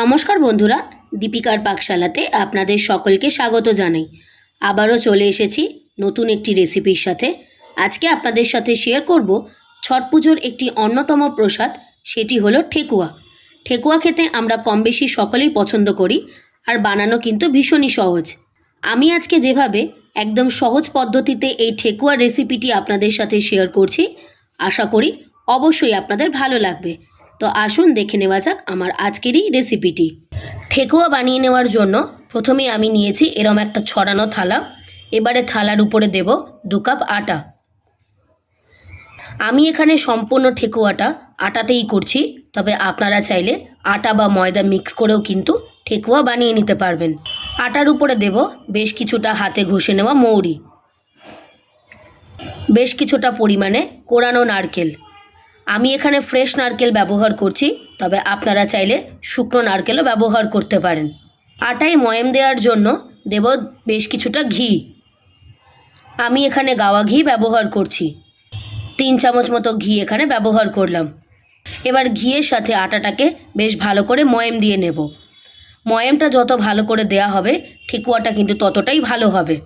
নমস্কার বন্ধুরা, দীপিকার পাকশালাতে আপনাদের সকলকে স্বাগত জানাই। আবারও চলে এসেছি নতুন একটি রেসিপির সাথে। আজকে আপনাদের সাথে শেয়ার করব ছট পুজোর একটি অন্যতম প্রসাদ, সেটি হলো ঠেকুয়া। ঠেকুয়া খেতে আমরা কম বেশি সকলেই পছন্দ করি আর বানানো কিন্তু ভীষণই সহজ। আমি আজকে যেভাবে একদম সহজ পদ্ধতিতে এই ঠেকুয়া রেসিপিটি আপনাদের সাথে শেয়ার করছি, আশা করি অবশ্যই আপনাদের ভালো লাগবে। তো আসুন দেখে নেওয়া যাক আমার আজকেরই রেসিপিটি ঠেকুয়া বানিয়ে নেওয়ার জন্য প্রথমে আমি নিয়েছি এরম একটা ছড়ানো থালা। এবারে থালার উপরে দেব দু কাপ আটা। আমি এখানে সম্পূর্ণ ঠেকুয়াটা আটাতেই করছি, তবে আপনারা চাইলে আটা বা ময়দা মিক্স করেও কিন্তু ঠেকুয়া বানিয়ে নিতে পারবেন। আটার উপরে দেব বেশ কিছুটা হাতে ঘষে নেওয়া মৌরি। বেশ কিছুটা পরিমাণে কোরানো নারকেল। আমি এখানে ফ্রেশ নারকেল ব্যবহার করছি, তবে আপনারা চাইলে শুকনো নারকেলও ব্যবহার করতে পারেন। আটায় ময়াম দেওয়ার জন্য দেব বেশ কিছুটা ঘি। আমি এখানে গাওয়া ঘি ব্যবহার করছি। তিন চামচ মতো ঘি এখানে ব্যবহার করলাম। এবার ঘিয়ের সাথে আটাটাকে বেশ ভালো করে ময়াম দিয়ে নেব। ময়ামটা যত ভালো করে দেয়া হবে ঠেকুয়াটা কিন্তু ততটাই ভালো হবে।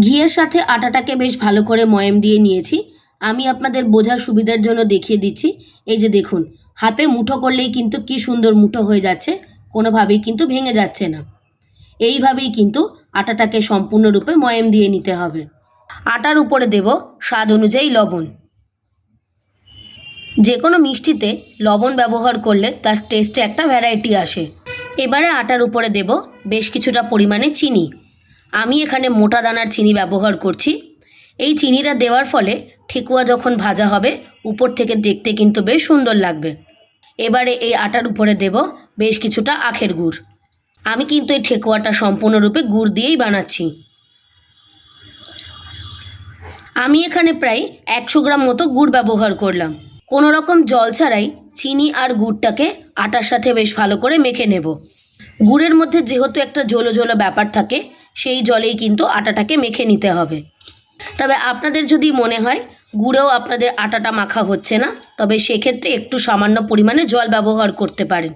ঘিয়ের সাথে আটাটাকে বেশ ভালো করে ময়াম দিয়ে নিয়েছি। আমি আপনাদের বোঝার সুবিধার জন্য দেখিয়ে দিচ্ছি। এই যে দেখুন, হাতে মুঠো করলেই কিন্তু কি সুন্দর মুঠো হয়ে যাচ্ছে, কোনোভাবেই কিন্তু ভেঙে যাচ্ছে না। এইভাবেই কিন্তু আটাটাকে সম্পূর্ণরূপে ময়েম দিয়ে নিতে হবে। আটার উপরে দেব স্বাদ অনুযায়ী লবণ। যে কোনো মিষ্টিতে লবণ ব্যবহার করলে তার টেস্টে একটা ভ্যারাইটি আসে। এবারে আটার উপরে দেব বেশ কিছুটা পরিমাণে চিনি। আমি এখানে মোটা দানার চিনি ব্যবহার করছি। এই চিনিটা দেওয়ার ফলে ঠেকুয়া যখন ভাজা হবে, উপর থেকে দেখতে কিন্তু বেশ সুন্দর লাগবে। এবারে এই আটার উপরে দেব বেশ কিছুটা আখের গুড়। আমি কিন্তু এই ঠেকুয়াটা সম্পূর্ণরূপে গুড় দিয়েই বানাচ্ছি। আমি এখানে প্রায় একশো গ্রাম মতো গুড় ব্যবহার করলাম। কোনো রকম জল ছাড়াই চিনি আর গুড়টাকে আটার সাথে বেশ ভালো করে মেখে নেব। গুড়ের মধ্যে যেহেতু একটা ঝোলো ঝোলো ব্যাপার থাকে, সেই জলেই কিন্তু আটাটাকে মেখে নিতে হবে। তবে আপনাদের যদি মনে হয় গুঁড়েও আপনাদের আটাটা মাখা হচ্ছে না, তবে সেক্ষেত্রে একটু সামান্য পরিমাণে জল ব্যবহার করতে পারেন।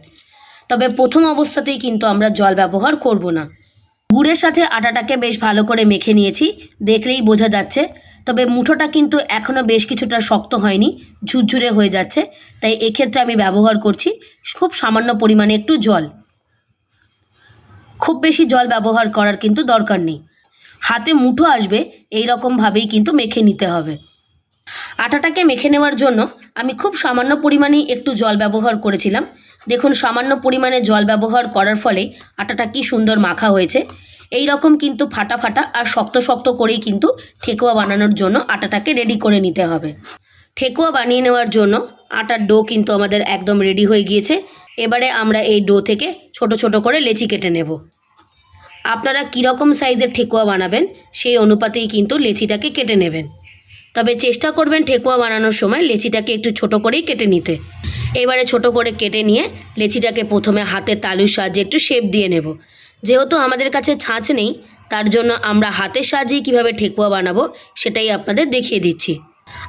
তবে প্রথম অবস্থাতেই কিন্তু আমরা জল ব্যবহার করব না। গুড়ের সাথে আটাটাকে বেশ ভালো করে মেখে নিয়েছি, দেখলেই বোঝা যাচ্ছে। তবে মুঠোটা কিন্তু এখনও বেশ কিছুটা শক্ত হয়নি, ঝুরঝুরে হয়ে যাচ্ছে, তাই এক্ষেত্রে আমি ব্যবহার করছি খুব সামান্য পরিমাণে একটু জল। খুব বেশি জল ব্যবহার করার কিন্তু দরকার নেই। হাতে মুঠো আসবে এই রকমভাবেই কিন্তু মেখে নিতে হবে। আটাটাকে মেখে নেওয়ার জন্য আমি খুব সামান্য পরিমাণেই একটু জল ব্যবহার করেছিলাম। দেখুন, সামান্য পরিমাণে জল ব্যবহার করার ফলে আটাটা কি সুন্দর মাখা হয়েছে। এই রকম কিন্তু ফাটা ফাটা আর শক্ত শক্ত করেই কিন্তু ঠেকুয়া বানানোর জন্য আটাটাকে রেডি করে নিতে হবে। ঠেকুয়া বানিয়ে নেওয়ার জন্য আটার ডো কিন্তু আমাদের একদম রেডি হয়ে গিয়েছে। এবারে আমরা এই ডো থেকে ছোট ছোট করে লেচি কেটে নেব। আপনারা কীরকম সাইজের ঠেকুয়া বানাবেন, সেই অনুপাতেই কিন্তু লেচিটাকে কেটে নেবেন। তবে চেষ্টা করবেন ঠেকুয়া বানানোর সময় লেচিটাকে একটু ছোট করেই কেটে নিতে। এবারে ছোট করে কেটে নিয়ে লেচিটাকে প্রথমে হাতের তালুর সাহায্যে একটু শেপ দিয়ে নেব। যেহেতু আমাদের কাছে ছাঁচ নেই, তার জন্য আমরা হাতের সাহায্যেই কীভাবে ঠেকুয়া বানাবো, সেটাই আপনাদের দেখিয়ে দিচ্ছি।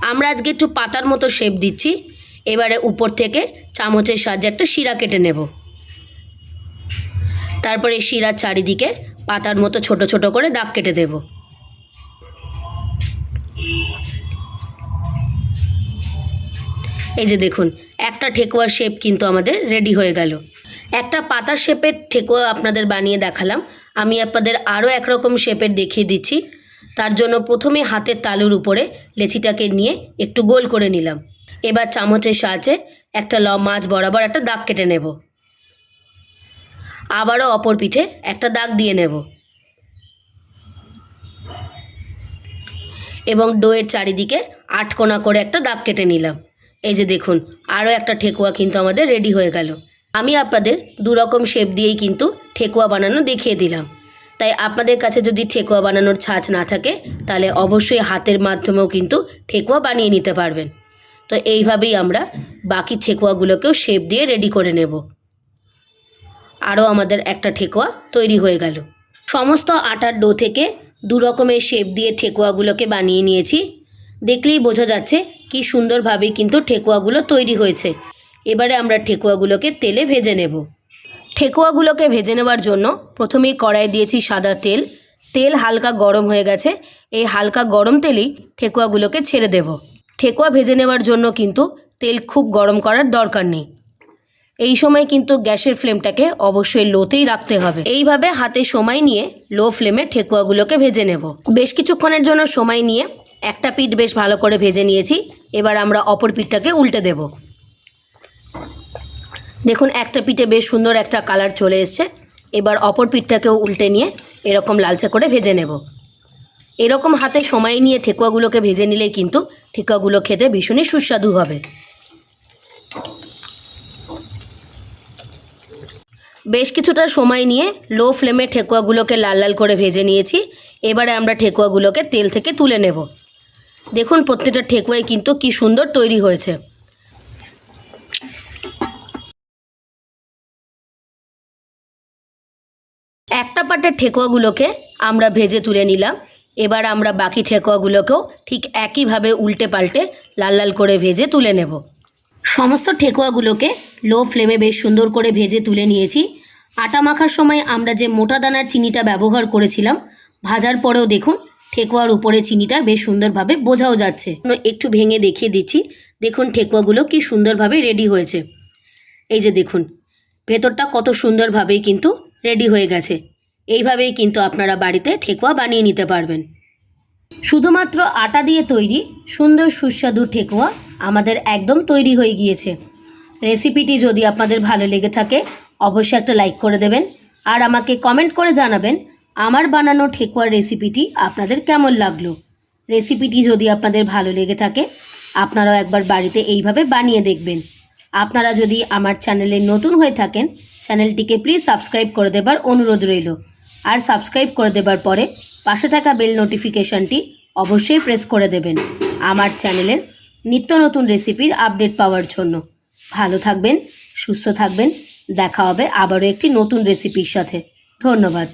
আমরা আজকে একটু পাতার মতো শেপ দিচ্ছি। এবারে উপর থেকে চামচের সাহায্যে একটা শিরা কেটে নেব। তারপরে শিরার চারিদিকে পাতার মতো ছোট ছোট করে দাগ কেটে দেব। এই যে দেখুন, একটা ঠেকুয়ার শেপ কিন্তু আমাদের রেডি হয়ে গেল। একটা পাতার শেপের ঠেকুয়া আপনাদের বানিয়ে দেখালাম। আমি আপনাদের আরও একরকম শেপের দেখিয়ে দিচ্ছি। তার জন্য প্রথমে হাতের তালুর উপরে লেচিটাকে নিয়ে একটু গোল করে নিলাম। এবার চামচের সাহায্যে একটা ল মাছ বরাবর একটা দাগ কেটে নেব। আবারও অপর পিঠে একটা দাগ দিয়ে নেব। এবং ডোয়ের চারিদিকে আটকোনা করে একটা দাগ কেটে নিলাম। এই যে দেখুন, আরও একটা ঠেকুয়া কিন্তু আমাদের রেডি হয়ে গেল। আমি আপনাদের দু রকম শেপ দিয়েই কিন্তু ঠেকুয়া বানানো দেখিয়ে দিলাম। তাই আপনাদের কাছে যদি ঠেকুয়া বানানোর ছাঁচ না থাকে, তাহলে অবশ্যই হাতের মাধ্যমেও কিন্তু ঠেকুয়া বানিয়ে নিতে পারবেন। তো এইভাবেই আমরা বাকি ঠেকুয়াগুলোকেও শেপ দিয়ে রেডি করে নেব। আরও আমাদের একটা ঠেকুয়া তৈরি হয়ে গেল। সমস্ত আটার ডো থেকে দু রকমের শেপ দিয়ে ঠেকুয়াগুলোকে বানিয়ে নিয়েছি। দেখলেই বোঝা যাচ্ছে কি সুন্দরভাবে কিন্তু ঠেকুয়াগুলো তৈরি হয়েছে। এবারে আমরা ঠেকুয়াগুলোকে তেলে ভেজে নেব। ঠেকুয়াগুলোকে ভেজে নেওয়ার জন্য প্রথমেই কড়াই দিয়েছি সাদা তেল। তেল হালকা গরম হয়ে গেছে। এই হালকা গরম তেলেই ঠেকুয়াগুলোকে ছেড়ে দেব। ঠেকুয়া ভেজে নেওয়ার জন্য কিন্তু তেল খুব গরম করার দরকার নেই। এই সময় কিন্তু গ্যাসের ফ্লেমটাকে অবশ্যই লোতেই রাখতে হবে। এইভাবে হাতে সময় নিয়ে লো ফ্লেমে ঠেকুয়াগুলোকে ভেজে নেব। বেশ কিছুক্ষণের জন্য সময় নিয়ে একটা পিঠ বেশ ভালো করে ভেজে নিয়েছি। এবার আমরা অপর পিঠটাকে উল্টে দেব। দেখুন, একটা পিঠে বেশ সুন্দর একটা কালার চলে এসছে। এবার অপর পিঠটাকেও উল্টে নিয়ে এরকম লালচে করে ভেজে নেব। এরকম হাতে সময় নিয়ে ঠেকুয়াগুলোকে ভেজে নিলেই কিন্তু ঠেকুয়াগুলো খেতে ভীষণই সুস্বাদু হবে। বেশ কিছুটা সময় নিয়ে লো ফ্লেমে ঠেকুয়াগুলোকে লাল লাল করে ভেজে নিয়েছি। এবারে আমরা ঠেকুয়াগুলোকে তেল থেকে তুলে নেব। দেখুন প্রত্যেকটা ঠেকুয়াই কিন্তু কি সুন্দর তৈরি হয়েছে। একটা পাটের ঠেকুয়াগুলোকে আমরা ভেজে তুলে নিলাম। এবার আমরা বাকি ঠেকুয়াগুলোকেও ঠিক একইভাবে উল্টে পাল্টে লাল লাল করে ভেজে তুলে নেব। সমস্ত ঠেকুয়াগুলোকে লো ফ্লেমে বেশ সুন্দর করে ভেজে তুলে নিয়েছি। আটা মাখার সময় আমরা যে মোটা দানার চিনিটা ব্যবহার করেছিলাম, ভাজার পরেও দেখুন ঠেকুয়ার উপরে চিনিটা বেশ সুন্দরভাবে বোঝাও যাচ্ছে। একটু ভেঙে দেখিয়ে দিচ্ছি, দেখুন ঠেকুয়াগুলো কি সুন্দরভাবে রেডি হয়েছে। এই যে দেখুন, ভেতরটা কত সুন্দরভাবেই কিন্তু রেডি হয়ে গেছে। এইভাবেই কিন্তু আপনারা বাড়িতে ঠেকুয়া বানিয়ে নিতে পারবেন। শুধুমাত্র আটা দিয়ে তৈরি সুন্দর সুস্বাদু ঠেকুয়া আমাদের একদম তৈরি হয়ে গিয়েছে। রেসিপিটি যদি আপনাদের ভালো লেগে থাকে, অবশ্যই একটা লাইক করে দেবেন আর আমাকে কমেন্ট করে জানাবেন আমার বানানো ঠেকুয়ার রেসিপিটি আপনাদের কেমন লাগল। রেসিপিটি যদি আপনাদের ভালো লেগে থাকে, আপনারাও একবার বাড়িতে এইভাবে বানিয়ে দেখবেন। আপনারা যদি আমার চ্যানেলে নতুন হয়ে থাকেন, চ্যানেলটিকে প্লিজ সাবস্ক্রাইব করে দেবার অনুরোধ রইল। আর সাবস্ক্রাইব করে দেবার পরে পাশে থাকা বেল নোটিফিকেশানটি অবশ্যই প্রেস করে দেবেন। আমার চ্যানেলের নিত্য নতুন রেসিপির আপডেট পাওয়ার জন্য। ভালো থাকবেন, সুস্থ থাকবেন। দেখা হবে আবারও একটি নতুন রেসিপির সাথে। ধন্যবাদ।